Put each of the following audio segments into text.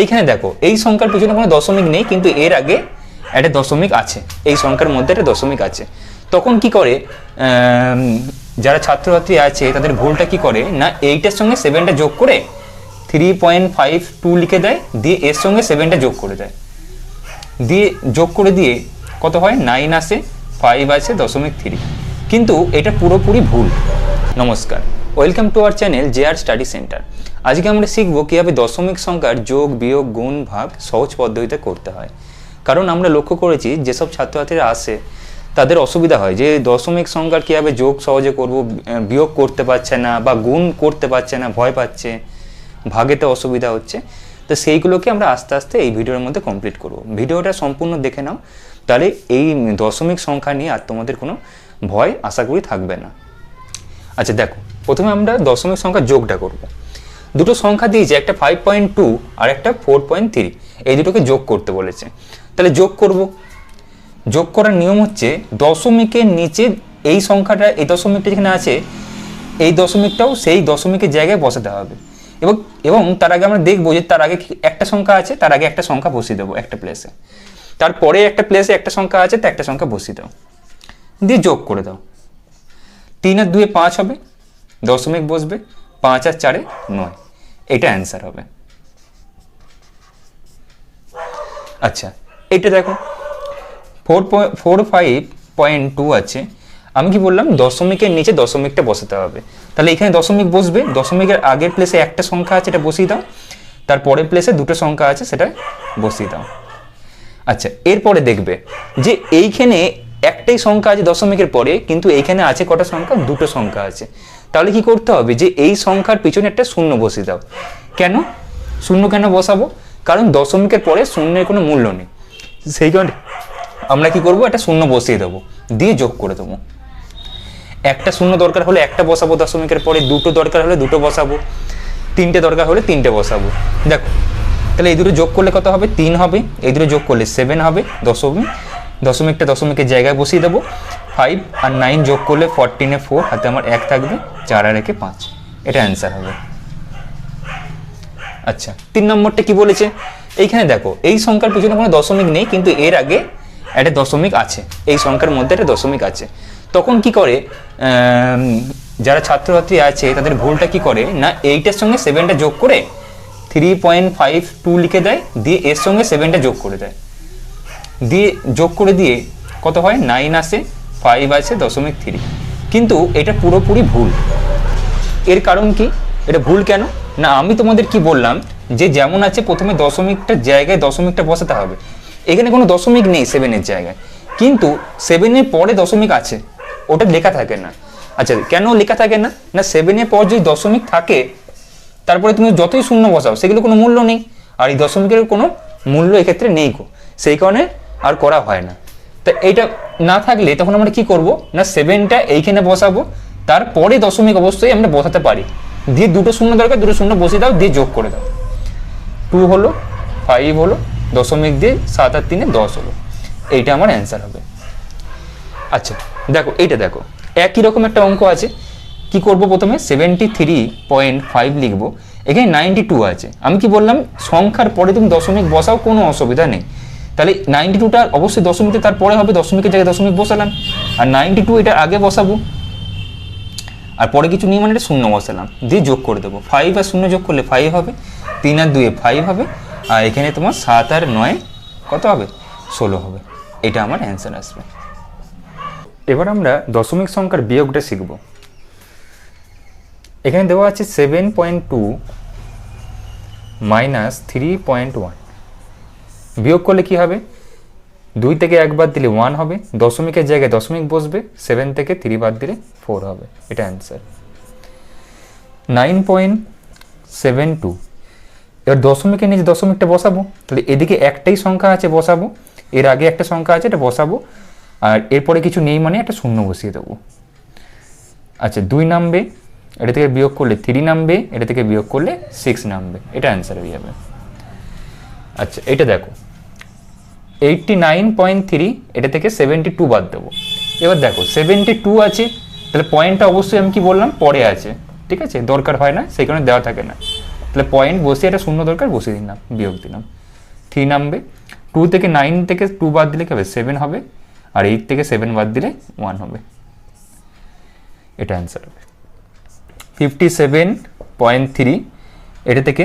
এইখানে দেখো, এই সংখ্যার পিছনে কোনো দশমিক নেই, কিন্তু এর আগে একটা দশমিক আছে। এই সংখ্যার মধ্যে একটা দশমিক আছে। তখন কি করে যারা ছাত্রছাত্রী আছে, তাদের ভুলটা কি করে না এইটার সঙ্গে সেভেনটা যোগ করে থ্রি পয়েন্ট ফাইভ টু লিখে দেয়, দিয়ে এর সঙ্গে সেভেনটা যোগ করে দেয়। দিয়ে যোগ করে দিয়ে কত হয়? নাইন আসে ফাইভ আছে দশমিক থ্রি কিন্তু এটা পুরোপুরি ভুল। নমস্কার। Welcome to our channel J R study centre আজকে আমরা শিখব কীভাবে দশমিক সংখ্যার যোগ, বিয়োগ, গুণ, ভাগ সহজ পদ্ধতিতে করতে হয়। কারণ আমরা লক্ষ্য করেছি, যেসব ছাত্রছাত্রীরা আসে, তাদের অসুবিধা হয় যে দশমিক সংখ্যার কীভাবে যোগ সহজে করব, বিয়োগ করতে পারছে না বা গুণ করতে পারছে না, ভয় পাচ্ছে, ভাগেতে অসুবিধা হচ্ছে। তো সেইগুলোকে আমরা আস্তে আস্তে এই ভিডিওর মধ্যে কমপ্লিট করব। ভিডিওটা সম্পূর্ণ দেখে নাও, তাহলে এই দশমিক সংখ্যা নিয়ে আর তোমাদের কোনো ভয় আশা করি থাকবে না। আচ্ছা দেখো, প্রথমে আমরা দশমিক সংখ্যা যোগটা করব। দুটো সংখ্যা দিয়েছে, একটা ফাইভ পয়েন্ট টু আর একটা ফোর পয়েন্ট থ্রি এই দুটোকে যোগ করতে বলেছে। তাহলে যোগ করব। যোগ করার নিয়ম হচ্ছে দশমিকের নিচে এই সংখ্যাটা, এই দশমিকটা যেখানে আছে, এই দশমিকটাও সেই দশমিকের জায়গায় বসাতে হবে। এবং এবং তার আগে আমরা দেখব যে তার আগে একটা সংখ্যা আছে, তার আগে একটা সংখ্যা বসিয়ে দেবো একটা প্লেসে তারপরে একটা প্লেসে একটা সংখ্যা আছে, তা একটা সংখ্যা বসিয়ে দাও। দিয়ে যোগ করে দাও। তিন আর দুয়ে পাঁচ হবে, দশমিক বসবে, পাঁচ আর চারে নয়। এটা অ্যান্সার হবে। আচ্ছা এটা দেখো four four five point two আছে। আমি কি বললাম, দশমিকের নিচে দশমিকটা বসাতে হবে। তাহলে এখানে দশমিক বসবে, দশমিকের আগের প্লেসে একটা সংখ্যা আছে, এটা বসিয়ে দাও। তার পরের প্লেসে দুটো সংখ্যা আছে, সেটা বসিয়ে দাও। আচ্ছা এরপরে দেখবে যে এইখানে একটাই সংখ্যা আছে দশমিকের পরে, কিন্তু এইখানে আছে কটা সংখ্যা? দুটো সংখ্যা আছে। তাহলে কি করতে হবে যে এই সংখ্যার পিছনে একটা শূন্য বসিয়ে দাও। কেন? শূন্য কেন বসাবো? কারণ দশমিকের পরে শূন্যের কোনো মূল্য নেই। সেই কারণে আমরা কি করব? একটা শূন্য বসিয়ে দেবো, দিয়ে যোগ করে দেবো। একটা শূন্য দরকার হলে একটা বসাবো দশমিকের পরে, দুটো দরকার হলে দুটো বসাবো, তিনটে দরকার হলে তিনটে বসাবো। দেখো, তাহলে এই দুটো যোগ করলে কত হবে? তিন হবে। এই দুটো যোগ করলে সেভেন হবে দশমিক দশমিকটা দশমিকের জায়গায় বসিয়ে দেবো। ফাইভ আর নাইন যোগ করলে ফরটিনে ফোর হাতে আমার এক থাকবে, চার আর একে পাঁচ। এটা অ্যান্সার হবে। আচ্ছা তিন নম্বরটা কি বলেছে? এইখানে দেখো, এই সংখ্যার পিছনে কোনো দশমিক নেই, কিন্তু এর আগে একটা দশমিক আছে। এই সংখ্যার মধ্যে একটা দশমিক আছে। তখন কি করে? যারা ছাত্রছাত্রী আছে, তাদের ভুলটা কি করে? না, এইটার সঙ্গে সেভেনটা যোগ করে থ্রি পয়েন্ট ফাইভ টু লিখে দেয়, দিয়ে এর সঙ্গে সেভেনটা যোগ করে দেয়। দিয়ে যোগ করে দিয়ে কত হয়? নাইন আসে ফাইভ আছে দশমিক থ্রি কিন্তু এটা পুরোপুরি ভুল। এর কারণ কি? এটা ভুল কেন? না, আমি তোমাদের কি বললাম যে যেমন আছে প্রথমে দশমিকটা জায়গায় দশমিকটা বসাতে হবে। এখানে কোনো দশমিক নেই সেভেনের জায়গায়। কিন্তু সেভেনের পরে দশমিক আছে, ওটা লেখা থাকে না। আচ্ছা কেন লেখা থাকে না? না সেভেনের পর যদি দশমিক থাকে, তারপরে তুমি যতই শূন্য বসাও, সেগুলো কোনো মূল্য নেই। আর এই দশমিকের কোনো মূল্য এক্ষেত্রে নেই গো। সেই কারণে আর করা হয় না। তা এইটা না থাকলে তখন আমরা কি করব? না সেভেনটা এইখানে বসাবো, তারপরে দশমিক অবশ্যই আমরা বসাতে পারি। দিয়ে দুটো শূন্য দরকার, দুটো শূন্য বসিয়ে দাও, দিয়ে যোগ করে দাও। টু হলো ফাইভ হলো, দশমিক দিয়ে সাত আর তিনে দশ হলো। এইটা আমার অ্যান্সার হবে। আচ্ছা দেখো, এইটা দেখো। একই রকম একটা অঙ্ক আছে। কি করব প্রথমে? সেভেন্টি থ্রি পয়েন্ট ফাইভ লিখব। এখানে নাইনটি টু আছে। আমি কি বললাম? সংখ্যার পরে তুমি দশমিক বসাও, কোনো অসুবিধা নেই। তাহলে নাইনটি টুটা অবশ্যই দশমিকে, তারপরে হবে দশমিকের জায়গায় দশমিক বসালাম। আর নাইনটি টু এটা আগে বসাবো। আর পরে কিছু নিয়ে মানে এটা শূন্য বসালাম। দিয়ে যোগ করে দেবো। ফাইভ আর শূন্য যোগ করলে ফাইভ হবে, তিন আর দুয়ে ফাইভ হবে, আর এখানে তোমার সাত আর নয় কত হবে? ষোলো হবে। এটা আমার অ্যান্সার আসবে। এবার আমরা দশমিক সংখ্যার বিয়োগটা শিখব। এখানে দেওয়া আছে seven point two minus three point one বিয়োগ করলে কি হবে? দুই থেকে একবার দিলে ওয়ান হবে, দশমিকের জায়গায় দশমিক বসবে সেভেন থেকে থ্রি বাদ দিলে ফোর হবে। এটা answer nine point seven two এবার দশমিকের নিচে দশমিকটা বসাবো, তাহলে এদিকে একটাই সংখ্যা আছে, বসাবো। এর আগে একটা সংখ্যা আছে, এটা বসাবো। আর এরপরে কিছু নেই মানে একটা শূন্য বসিয়ে দেবো। আচ্ছা দুই নামবে, এটা থেকে বিয়োগ করলে থ্রি নামবে, এটা থেকে বিয়োগ করলে সিক্স নামবে। এটা অ্যান্সার হয়ে যাবে। আচ্ছা এটা দেখো। এইটটি নাইন পয়েন্ট থ্রি এটা থেকে সেভেন্টি টু বাদ দেবো। এবার দেখো সেভেন্টি টু আছে, তাহলে পয়েন্টটা অবশ্যই আমি কি বললাম, পরে আছে। ঠিক আছে? দরকার হয় না, সেই কারণে দেওয়া থাকে না। তাহলে পয়েন্ট বসিয়ে একটা শূন্য দরকার, বসিয়ে দিলাম, বিয়োগ দিলাম। থ্রি নামবে। টু থেকে নাইন থেকে টু বাদ দিলে কি হবে? সেভেন হবে, আর এইট থেকে সেভেন বাদ দিলে ওয়ান হবে। এটা অ্যান্সার হবে। ফিফটি সেভেন পয়েন্ট থ্রি এটা থেকে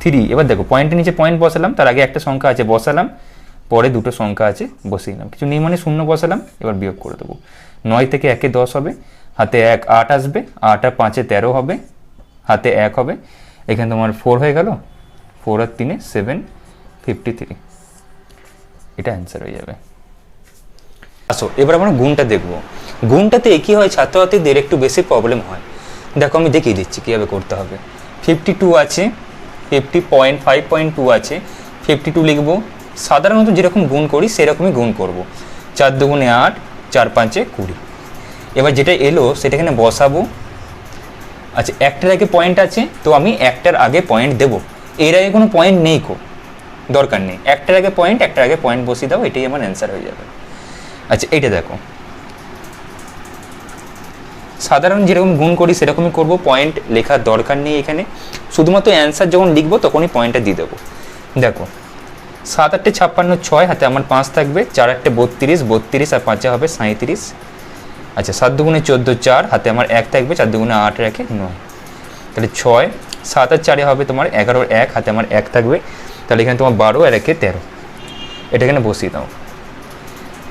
থ্রি এবার দেখো পয়েন্টের নিচে পয়েন্ট বসালাম, তার আগে একটা সংখ্যা আছে, বসালাম। পরে দুটো সংখ্যা আছে, বসিয়ে দিলাম। কিছু নেই মানে শূন্য বসালাম, এবার বিয়োগ করে দেবো। নয় থেকে একে দশ হবে, হাতে এক আট আসবে, আট আর পাঁচে তেরো হবে, হাতে এক হবে। এখানে তোমার ফোর হয়ে গেল ফোর আর তিনে সেভেন ফিফটি থ্রি এটা অ্যান্সার হয়ে যাবে। আসো, এবার আমরা গুণটা দেখব। গুণটাতে কি হয়, ছাত্রছাত্রীদের একটু বেশি প্রবলেম হয়। দেখো, আমি দেখিয়ে দিচ্ছি কীভাবে করতে হবে। ফিফটি টু আছে fifty point five point two আছে ফিফটি টু লিখব সাধারণত যেরকম গুণ করি, সেরকমই গুণ করব। চার দুগুণে আট, চার পাঁচে কুড়ি। এবার যেটা এলো, সেটা এখানে বসাবো। আচ্ছা একটার আগে পয়েন্ট আছে, তো আমি একটার আগে পয়েন্ট দেব। এর আগে কোনো পয়েন্ট নেই কো, দরকার নেই। একটার আগে পয়েন্ট একটার আগে পয়েন্ট বসিয়ে দাও, এটাই আমার অ্যান্সার হয়ে যাবে। আচ্ছা এইটা দেখো। সাধারণ যেরকম গুণ করি, সেরকমই করব। পয়েন্ট লেখার দরকার নেই এখানে। শুধুমাত্র অ্যান্সার যখন লিখব, তখনই পয়েন্টটা দিয়ে দেবো। দেখো সাত আটটে ছাপ্পান্ন ছয় হাতে আমার পাঁচ থাকবে, চার আটটে বত্রিশ বত্রিশ আর পাঁচে হবে সাঁত্রিশ আচ্ছা সাত দুগুণে চোদ্দ চার হাতে আমার এক থাকবে, চার দুগুণে আট রেখে নয়। তাহলে ছয়, সাত আর চারে হবে তোমার এগারোর এক, হাতে আমার এক থাকবে। তাহলে এখানে তোমার বারো আর একে তেরো। এটা এখানে বসিয়ে দাও।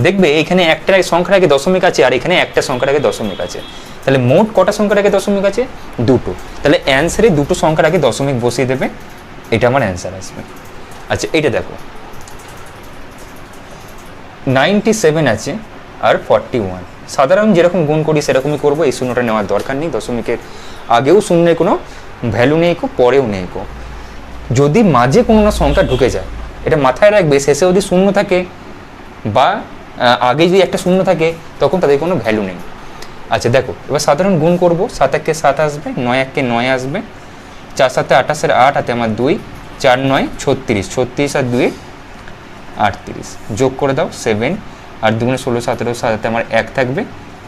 দেখবে এখানে একটা সংখ্যার আগে দশমিক আছে আর এখানে একটা সংখ্যার আগে দশমিক আছে। তাহলে মোট কটা সংখ্যার আগে দশমিক আছে? দুটো। তাহলে অ্যান্সারে দুটো সংখ্যার আগে দশমিক বসিয়ে দেবে। এটা আমার অ্যান্সার আসবে। আচ্ছা এটা দেখো। নাইনটি সেভেন আছে আর ফর্টি ওয়ান সাধারণ যেরকম গুণ করি, সেরকমই করব। এই শূন্যটা নেওয়ার দরকার নেই। দশমিকের আগেও শূন্যের কোনো ভ্যালু নেই কো, পরেও নেই কো। যদি মাঝে কোনো না সংখ্যা ঢুকে যায়, এটা মাথায় রাখবে, শেষে যদি শূন্য থাকে বা আগে যদি একটা শূন্য থাকে, তখন তাদের কোনো ভ্যালু নেই। আচ্ছা দেখো, এবার সাধারণ গুণ করব। সাত একে সাত আসবে, নয় একে নয় আসবে। চার সাথে আঠাশের আট, হাতে আমার দুই। চার নয়, ছত্রিশ। ছত্রিশ আর দুই, আটত্রিশ। যোগ করে দাও সেভেন আর দুগুণে ষোলো, সতেরো সাথে আমার এক থাকবে।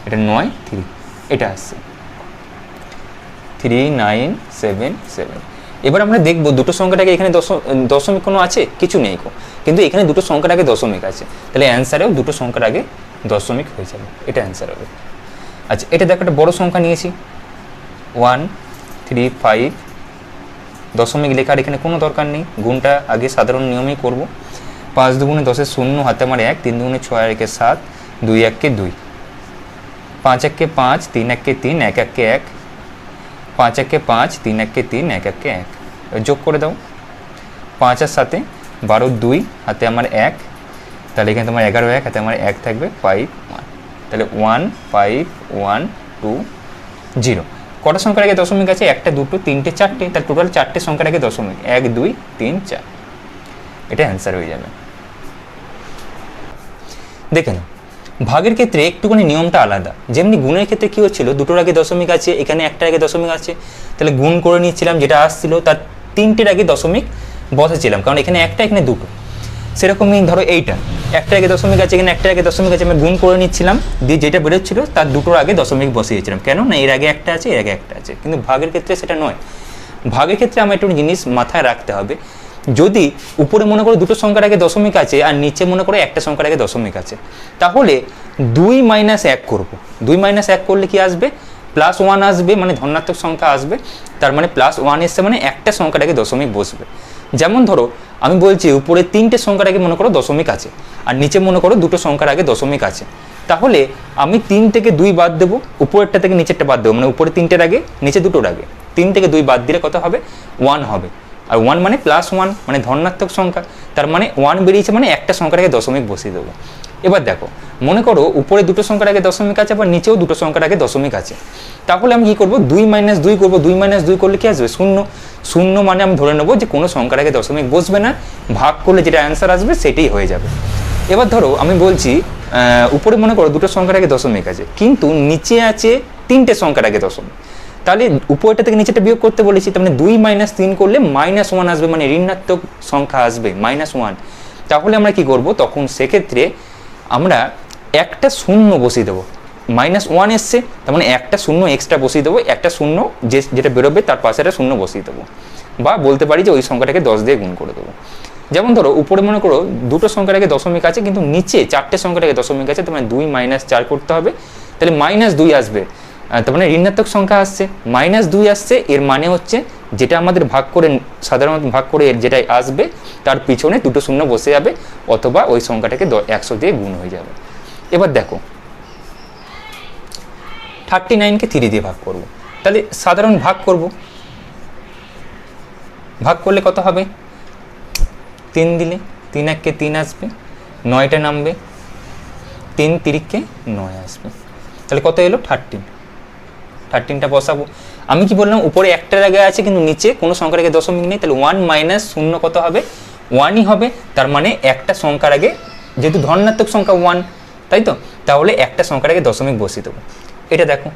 এটা নয় থ্রি এটা আসছে। থ্রি নাইন সেভেন সেভেন এবার আমরা দেখব দুটো সংখ্যাটাকে এখানে দশ দশমিক কোনো আছে? কিছু নেই কো কিন্তু এখানে দুটো সংখ্যার আগে দশমিক আছে। তাহলে অ্যান্সারেও দুটো সংখ্যার আগে দশমিক হয়ে যাবে। এটা অ্যান্সার হবে। আচ্ছা এটা দেখো একটা বড় সংখ্যা নিয়েছি। ওয়ান থ্রি ফাইভ দশমিক লেখার এখানে কোনো দরকার নেই। গুণটা আগে সাধারণ নিয়মেই করব। পাঁচ দুগুণে দশের শূন্য, হাতে আমার এক, তিন দুগুণে ছয়, একে সাত, দুই এককে দুই। পাঁচ এককে পাঁচ, তিন এককে তিন, এক এককে এক। পাঁচ একে পাঁচ, তিন একে তিন, এক একে এক। যোগ করে দাও। পাঁচ আর সাথে বারো দুই, হাতে আমার এক। তাহলে এখানে তোমার এগারো এক, হাতে আমার এক থাকবে ফাইভ ওয়ান তাহলে one five one two zero কটা সংখ্যার আগে দশমিক আছে? একটা, দুটো, তিনটে, চারটে। তার টোটাল চারটে সংখ্যার আগে দশমিক। এক, দুই, তিন, চার। এটা অ্যান্সার হয়ে যাবে। দেখে নাও। ভাগের ক্ষেত্রে একটুখানি নিয়মটা আলাদা। যেমনি গুণের ক্ষেত্রে কী হচ্ছিল? দুটোর আগে দশমিক আছে, এখানে একটার আগে দশমিক আছে। তাহলে গুণ করে নিচ্ছিলাম, যেটা আসছিল, তার তিনটের আগে দশমিক বসেছিলাম কারণ এখানে একটা, এখানে দুটো। সেরকমই ধরো এইটা। একটা আগে দশমিক আছে এখানে একটা আগে দশমিক আছে আমি গুণ করে নিচ্ছিলাম। দিয়ে যেটা বেরোচ্ছিল, তার দুটোর আগে দশমিক বসিয়েছিলাম। কেন? না, এর আগে একটা আছে, এর আগে একটা আছে। কিন্তু ভাগের ক্ষেত্রে সেটা নয়। ভাগের ক্ষেত্রে আমার একটু জিনিস মাথায় রাখতে হবে। যদি উপরে মনে করো দুটো সংখ্যার আগে দশমিক আছে, আর নিচে মনে করো একটা সংখ্যার আগে দশমিক আছে, তাহলে দুই মাইনাস এক করব। দুই মাইনাস এক করলে কি আসবে? প্লাস ওয়ান আসবে মানে ধনাত্মক সংখ্যা আসবে। তার মানে প্লাস ওয়ান এসছে মানে একটা সংখ্যার আগে দশমিক বসবে। যেমন ধরো, আমি বলছি উপরে তিনটে সংখ্যার আগে মনে করো দশমিক আছে, আর নিচে মনে করো দুটো সংখ্যার আগে দশমিক আছে। তাহলে আমি তিন থেকে দুই বাদ দেবো, উপরেরটা থেকে নিচেরটা বাদ দেবো মানে উপরে তিনটের আগে, নিচে দুটোর আগে। তিন থেকে দুই বাদ দিলে কত হবে? ওয়ান হবে। আর ওয়ান মানে প্লাস ওয়ান মানে ধনাত্মক সংখ্যা। তার মানে ওয়ান বেরিয়েছে মানে একটা সংখ্যার আগে দশমিক বসিয়ে দেবো। এবার দেখো, মনে করো উপরে দুটো সংখ্যার আগে দশমিক আছে, আবার নিচেও দুটো সংখ্যার আগে দশমিক আছে। তাহলে আমি কি করব? দুই মাইনাস দুই করব, দুই মাইনাস দুই করলে কি আসবে? শূন্য। শূন্য মানে আমি ধরে নেব যে কোনো সংখ্যার আগে দশমিক বসবে না, ভাগ করলে যেটা অ্যান্সার আসবে সেটাই হয়ে যাবে। এবার ধরো, আমি বলছি উপরে মনে করো দুটো সংখ্যার আগে দশমিক আছে, কিন্তু নিচে আছে তিনটে সংখ্যার আগে দশমিক। তাহলে উপরটা থেকে নিচেটা বিয়োগ করতে বলেছি, তার মানে দুই মাইনাস তিন করলে মাইনাস ওয়ান আসবে মানে ঋণাত্মক সংখ্যা আসবে মাইনাস ওয়ান তাহলে আমরা কি করব? তখন সেক্ষেত্রে আমরা একটা শূন্য বসিয়ে দেবো। মাইনাস ওয়ান এসছে, তার মানে একটা শূন্য এক্সট্রা বসিয়ে দেবো, একটা শূন্য যে, যেটা বেরোবে তার পাশে একটা শূন্য বসিয়ে দেবো। বা বলতে পারি যে ওই সংখ্যাটাকে দশ দিয়ে গুণ করে দেবো। যেমন ধরো, উপরে মনে করো, দুটো সংখ্যার আগে দশমিক আছে, কিন্তু নিচে চারটে সংখ্যাটাকে দশমিক আছে, তার মানে দুই মাইনাস চার করতে হবে। তাহলে মাইনাস দুই আসবে। তার মানে ঋণাত্মক সংখ্যা আসছে। মাইনাস দুই আসছে, এর মানে হচ্ছে যেটা আমাদের ভাগ করে, সাধারণত ভাগ করে যেটাই আসবে, তার পিছনে দুটো শূন্য বসে যাবে, অথবা ওই সংখ্যাটাকে একশো দিয়ে গুণ হয়ে যাবে। এবার দেখো থার্টি নাইনকে থ্রি দিয়ে ভাগ করব। তাহলে সাধারণ ভাগ করব। ভাগ করলে কত হবে? তিন দিলে তিন এককে তিন আসবে, নয়টা নামবে, তিন তিরিককে নয় আসবে। তাহলে কত এলো? থার্টিন থার্টিনটা বসাবো। আমি কি বললাম, উপরে একটার আগে আছে, কিন্তু নিচে কোনো সংখ্যার আগে দশমিক নেই, তাহলে ওয়ান মাইনাস শূন্য কত হবে? ওয়ানই হবে, তার মানে একটা সংখ্যার আগে, যেহেতু ধনাত্মক সংখ্যা ওয়ান তাই তো? তাহলে একটা সংখ্যার আগে দশমিক বসিয়ে দেবো। এটা দেখো।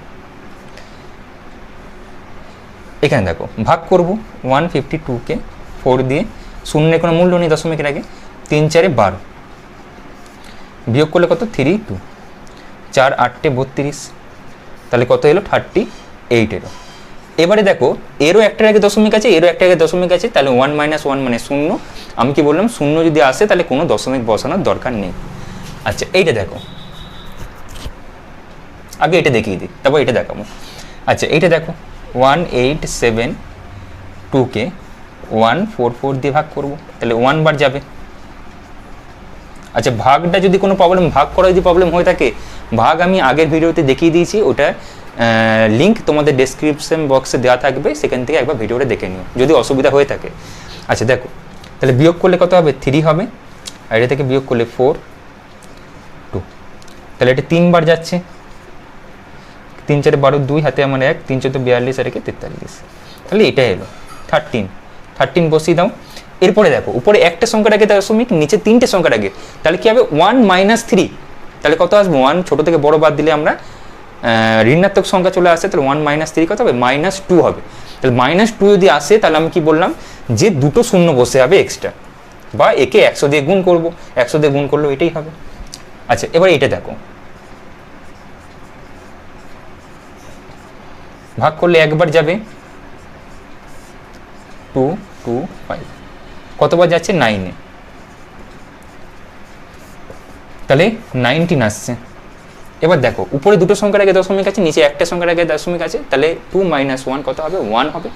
এখানে দেখো, ভাগ করব ওয়ান ফিফটি টুকে ফোর দিয়ে, শূন্যের কোনো মূল্য নেই দশমিকের আগে, তিন চারে বারো। বিয়োগ করলে কত? থ্রি টু চার আটটে বত্রিশ। তাহলে কত এলো? থার্টি এইট এলো। এবারে দেখো, এরও একটার আগে দশমিক আছে, এরও একটা আগে দশমিক আছে, তাহলে ওয়ান মাইনাস ওয়ান মানে শূন্য। আমি কি বললাম? শূন্য যদি আসে, তাহলে কোনো দশমিক বসানোর দরকার নেই। আচ্ছা এইটা দেখো। আগে এটা দেখিয়ে দিই, তারপর এটা দেখাবো। আচ্ছা এইটা দেখো ওয়ান এইট সেভেন টুকে ওয়ান ফোর ফোর দিয়ে ভাগ করব। তাহলে ওয়ান বার যাবে। আচ্ছা ভাগটা যদি কোনো প্রবলেম ভাগ করা যদি প্রবলেম হয়ে থাকে, ভাগ আমি আগের ভিডিওতে দেখিয়ে দিয়েছি ওটা লিঙ্ক তোমাদের ডেসক্রিপশন বক্সে দেওয়া থাকবে, সেখান থেকে একবার ভিডিওটা দেখে নিও, যদি অসুবিধা হয়ে থাকে। আচ্ছা দেখো, তাহলে বিয়োগ করলে কত হবে? থ্রি হবে। আর এটা থেকে বিয়োগ করলে ফোর টু তাহলে এটা তিনবার যাচ্ছে। তিন চারে বারো দুই, হাতে আমার এক, তিন চোদ্দ বিয়াল্লিশ, আর একে তেতাল্লিশ। তাহলে এটা এলো থার্টিন থার্টিন বসিয়ে দাও। এরপরে দেখো, উপরে একটা সংখ্যার আগে দশমিক নিচে তিনটে সংখ্যার আগে। তাহলে কি হবে? ওয়ান মাইনাস থ্রি তাহলে কত আসবে? ওয়ান ছোটো থেকে বড় বাদ দিলে আমরা ঋণাত্মক সংখ্যা চলে আসে, তাহলে ওয়ান মাইনাস থ্রি কত হবে? মাইনাস টু হবে। তাহলে মাইনাস টু যদি আসে, তাহলে আমি কি বললাম? যে দুটো শূন্য বসে যাবে এক্সট্রা বা একে একশো দিয়ে গুণ করব। একশো দিয়ে গুণ করলেও এটাই হবে। আচ্ছা এবার এটা দেখো। ভাগ করলে একবার যাবে। টু টু ফাইভ কতবার যাচ্ছে? নাইনে। তাহলে নাইনটিন আসছে। এবার দেখো, উপরে দুটো সংখ্যার আগে দশমিক আছে, নিচে একটা সংখ্যার আগে দশমিক আছে, তাহলে টু মাইনাস ওয়ান কত হবে? ওয়ান হবে।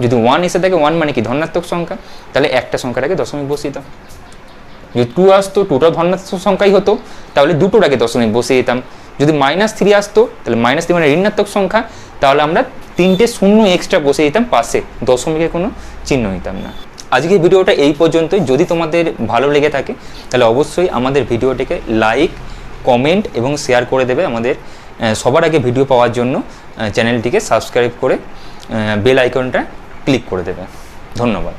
যদি ওয়ান এসে থাকে ওয়ান মানে কি? ধনাত্মক সংখ্যা। তাহলে একটা সংখ্যার আগে দশমিক বসিয়ে দাও। যদি টু আসতো টুটা ধনাত্মক সংখ্যাই হতো, তাহলে দুটোর আগে দশমিক বসিয়ে দিতাম। যদি মাইনাস থ্রি আসতো, তাহলে মাইনাস থ্রি মানে ঋণাত্মক সংখ্যা, তাহলে আমরা তিনটে শূন্য এক্সট্রা বসিয়ে দিতাম, পাশে। দশমিকের কোনো চিহ্ন দিতাম না। আজকের ভিডিওটা এই পর্যন্তই। যদি তোমাদের ভালো লেগে থাকে, তাহলে অবশ্যই আমাদের ভিডিওটিকে লাইক, কমেন্ট এবং শেয়ার করে দেবে আমাদের সবার আগে ভিডিও পাওয়ার জন্য চ্যানেলটিকে সাবস্ক্রাইব করে বেল আইকনটা ক্লিক করে দেবে। ধন্যবাদ।